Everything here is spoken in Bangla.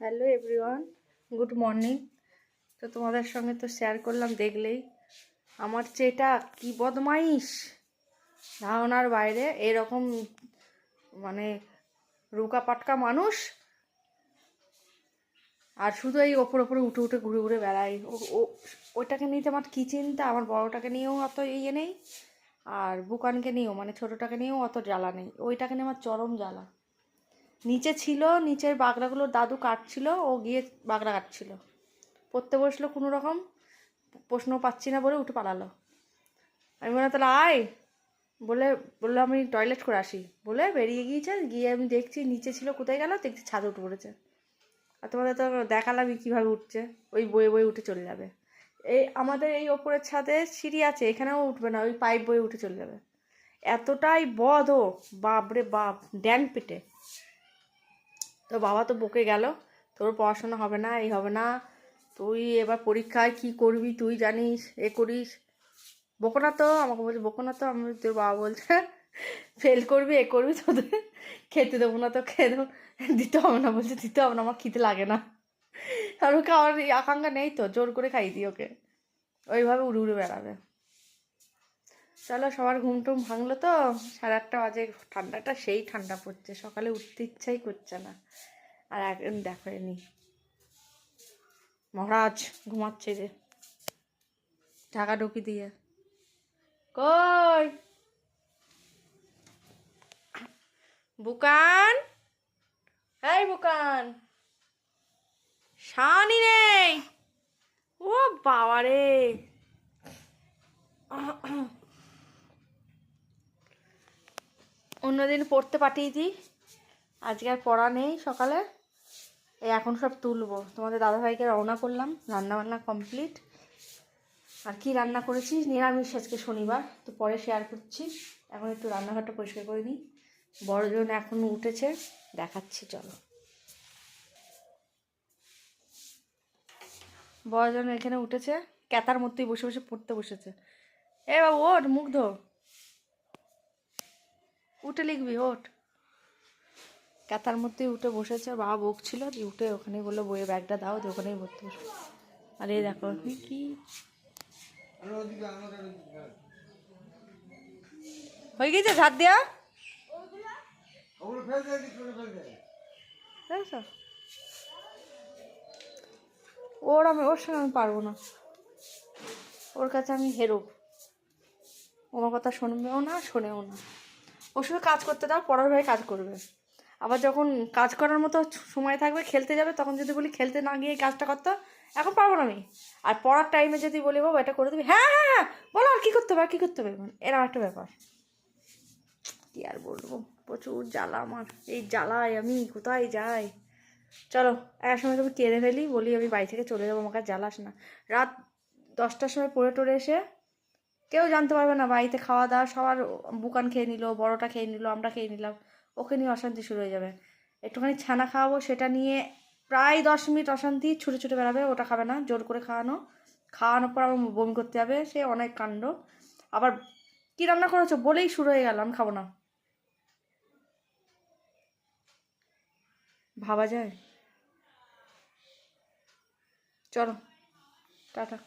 হ্যালো এভরিওয়ান গুড মর্নিং তো তোমাদের সঙ্গে তো শেয়ার করলাম, দেখলেই। আমার চেটা কি বদমাইশ? ধারণার বাইরে এরকম মানে রুকা পাটকা মানুষ। আর শুধু এই ওপর ওপরে উঠে উঠে ঘুরে ঘুরে বেড়াই ও ওইটাকে নিতে আমার কী চিন্তা? আমার বড়টাকে নিয়েও অত ইয়ে নেই। আর বুকানকে নিয়েও মানে ছোটোটাকে নিয়েও অত জ্বালা নেই। ওইটাকে নিয়ে আমার চরম জ্বালা। নিচে ছিল, নিচের বাগড়াগুলো দাদু কাটছিল, ও গিয়ে বাগড়া কাটছিল। পড়তে বসল কোনো রকম, প্রশ্ন পাচ্ছি না বলে উঠে পালালো। আমি বললাম, তাহলে আয়। বলে বলল, আমি টয়লেট করে আসি। বলে বেরিয়ে গিয়েছে, গিয়ে আমি দেখছি নিচে ছিল কোথায় গেল, দেখছি ছাদে উঠে পড়েছে। আর তোমাদের তো দেখালামই কীভাবে উঠছে, ওই বয়ে বয়ে উঠে চলে যাবে। এই আমাদের এই ওপরের ছাদে সিঁড়ি আছে, এখানেও উঠবে না, ওই পাইপ বয়ে উঠে চলে যাবে। এতটাই বদ ও, বাপরে বাপ, ড্যাং পেটে। তো বাবা তো বকে গেল, তোর পড়াশোনা হবে না, এই হবে না, তুই এবার পরীক্ষায় কি করবি তুই জানিস, এ করিস। বকো না তো, আমাকে বলছে, বকো না তো, আমি তোর বাবা বলছে ফেল করবি, এ করবি তোদের, খেতে দেবো না তো, খেয়ে দেবো। দিতে হবে না, বলছে, দিতে হবে না, আমার খেতে লাগে না। আর ওকে আমার আকাঙ্ক্ষা নেই তো, জোর করে খাই দিই ওকে। ওইভাবে উড়ে উড়ে বেড়াবে। চলো সবার ঘুম টুম ভাঙলো তো, সাড়ে আটটা বাজে, ঠান্ডাটা সেই ঠান্ডা পড়ছে, সকালে উঠতে ইচ্ছাই করছে না। আর এখন দেখো এনি মহারাজ ঘুমাচ্ছে যে। ঢাকা ঢুকি দিয়ে। কই? বুকান? এই বুকান। শানি নেই। ও বাবা রে অন্যদিন পড়তে পাঠিয়ে দিই। আজকে আর পড়া নেই সকালে। এই এখন সব তুলবো। তোমাদের দাদাভাইকে রওনা করলাম রান্না বান্না কমপ্লিট। আর কি রান্না করেছি? নিরামিষ আজকে শনিবার, তো পরে শেয়ার করছি। এখন একটু রান্নাঘরটা পরিষ্কার করে নিই। বড়জন এখন উঠেছে, দেখাচ্ছি, চলো। বড়জন এখানে উঠেছে, ক্যাতার মধ্যেই বসে বসে পড়তে বসেছে। এ বাবু, ওঠ মুগ্ধ উঠে লিখবি, ওঠ। কাতার মধ্যে উঠে বসেছে বাবা বকছিল, দিয়ে উঠে ওখানে বলল, বইয়ের ব্যাগটা দাও, দিয়ে ওখানেই ভর্তি বসে আর এই দেখো কি? হয়ে গেছে ঝাড় দেওয়া? ওর আমি, ওর সঙ্গে আমি পারব না। ওর কাছে আমি হেরো আমার কথা শুনবেও না, শোনেও না। ওর সঙ্গে কাজ করতে দাও পড়ার ভাই কাজ করবে। আবার যখন কাজ করার মতো সময় থাকবে, খেলতে যাবে, তখন যদি বলি খেলতে না গিয়ে কাজটা করতে, এখন পারব না আমি। আর পড়ার টাইমে যদি বলি, বাবা, এটা করে দিবি? হ্যাঁ হ্যাঁ হ্যাঁ বলো আর কী করতে হবে, আর কী করতে হবে? এরকম একটা ব্যাপার। কী আর বলব? প্রচুর জ্বালা আমার। এই জ্বালায় আমি, কোথায় যাই? চলো, এক সময় তুমি কেঁদে ফেলি, বলি আমি বাড়ি থেকে চলে যাব, আমাকে জ্বালাস না। রাত দশটার সময় পড়ে টরে এসে কেউ জানতে পারবে না, বাড়িতে খাওয়া দাওয়া, সবার বুকান খেয়ে নিল, বড়টা খেয়ে নিল, আমরা খেয়ে নিলাম। ওকে নিয়ে অশান্তি শুরু হয়ে যাবে। একটুখানি ছানা খাওয়াবো, সেটা নিয়ে প্রায় দশ মিনিট অশান্তি, ছুটে ছুটে বেড়াবে, ওটা খাবে না, জোর করে খাওয়ানো। খাওয়ানোর পর আমার বমি করতে যাবে, সে অনেক কাণ্ড। আবার কী রান্না করেছ? বলেই শুরু হয়ে গেল, আমি খাব না। ভাবা যায়? চলো, টাটা।